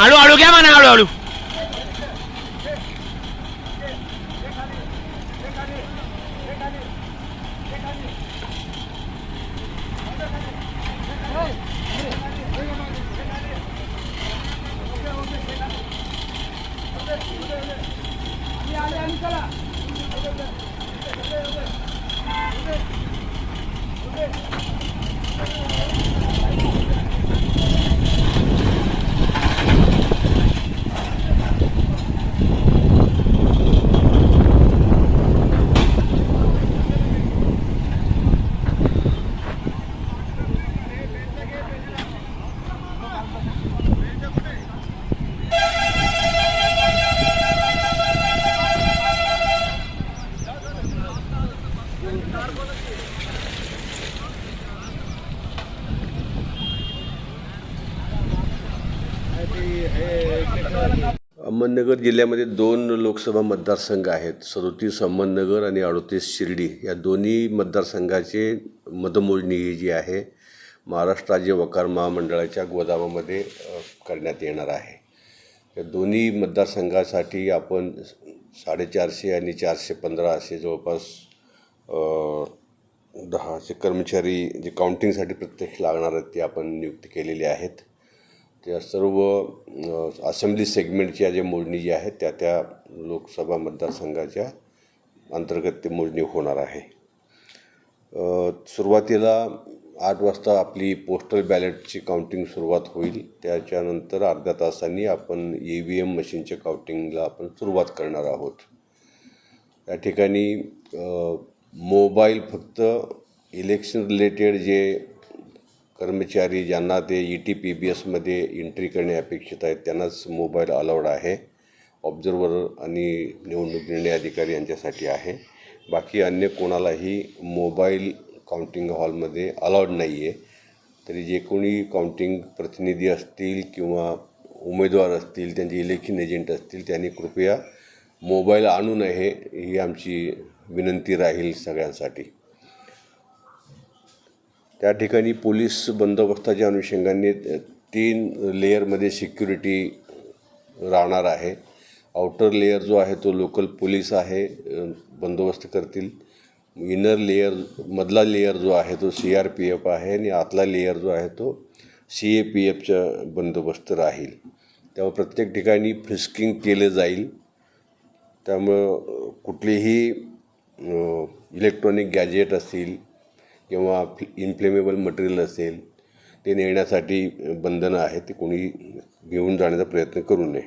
हळू हळू घ्या म्हणा हळू हळू अहमदनगर जिल्ह्यामध्ये दोन लोकसभा मतदारसंघ आहेत. सदोतीस अहमदनगर आणि अडोतीस शिर्डी. या दोन्ही मतदारसंघाचे मतमोजणी ही जी आहे महाराष्ट्र राज्य वकार महामंडळाच्या गोदामामध्ये करण्यात येणार आहे. या दोन्ही मतदारसंघासाठी आपण साडेचारशे आणि चारशे पंधरा असे जवळपास दहाचे कर्मचारी जे काउंटिंगसाठी प्रत्यक्ष लागणार आहेत ते आपण नियुक्ती केलेली आहेत. त्या सर्व असेंब्ली सेगमेंटच्या ज्या मोजणी जी आहेत त्या त्या लोकसभा मतदारसंघाच्या अंतर्गत ते मोजणी होणार आहे. सुरुवातीला आठ वाजता आपली पोस्टल बॅलेटची काउंटिंग सुरुवात होईल. त्याच्यानंतर अर्ध्या तासांनी आपण ई व्ही एम मशीनच्या काउंटिंगला आपण सुरुवात करणार आहोत. त्या ठिकाणी मोबाईल फक्त इलेक्शन रिलेटेड जे कर्मचारी ज्यांना ते ई टी पी बी एसमध्ये एंट्री करणे अपेक्षित आहेत त्यांनाच मोबाईल अलाउड आहे. ऑब्झर्वर आणि निवडणूक निर्णय अधिकारी यांच्यासाठी आहे. बाकी अन्य कोणालाही मोबाईल काउंटिंग हॉलमध्ये अलाउड नाही आहे तरी जे कोणी काउंटिंग प्रतिनिधी असतील किंवा उमेदवार असतील त्यांचे इलेक्शन एजंट असतील त्यांनी कृपया मोबाईल आणू नये ही आमची विनंती राहील सगळ्यांसाठी. त्या ठिकाणी पोलीस बंदोबस्ताच्या अनुषंगाने तीन लेअरमध्ये सिक्युरिटी राहणार आहे. आउटर लेअर जो आहे तो लोकल पोलीस आहे बंदोबस्त करतील. इनर लेअर मधला लेअर जो आहे तो सी आर पी एफ आहे आणि आतला लेअर जो आहे तो सी ए पी एफचा बंदोबस्त राहील. त्यामुळे प्रत्येक ठिकाणी फ्रिस्किंग केलं जाईल. त्यामुळं कुठलीही इलेक्ट्रॉनिक गॅजेट असतील किंवा इन्फ्लेमेबल मटेरियल असेल ते नेण्यासाठी बंधनं आहेत ते कोणी घेऊन जाण्याचा प्रयत्न करू नये.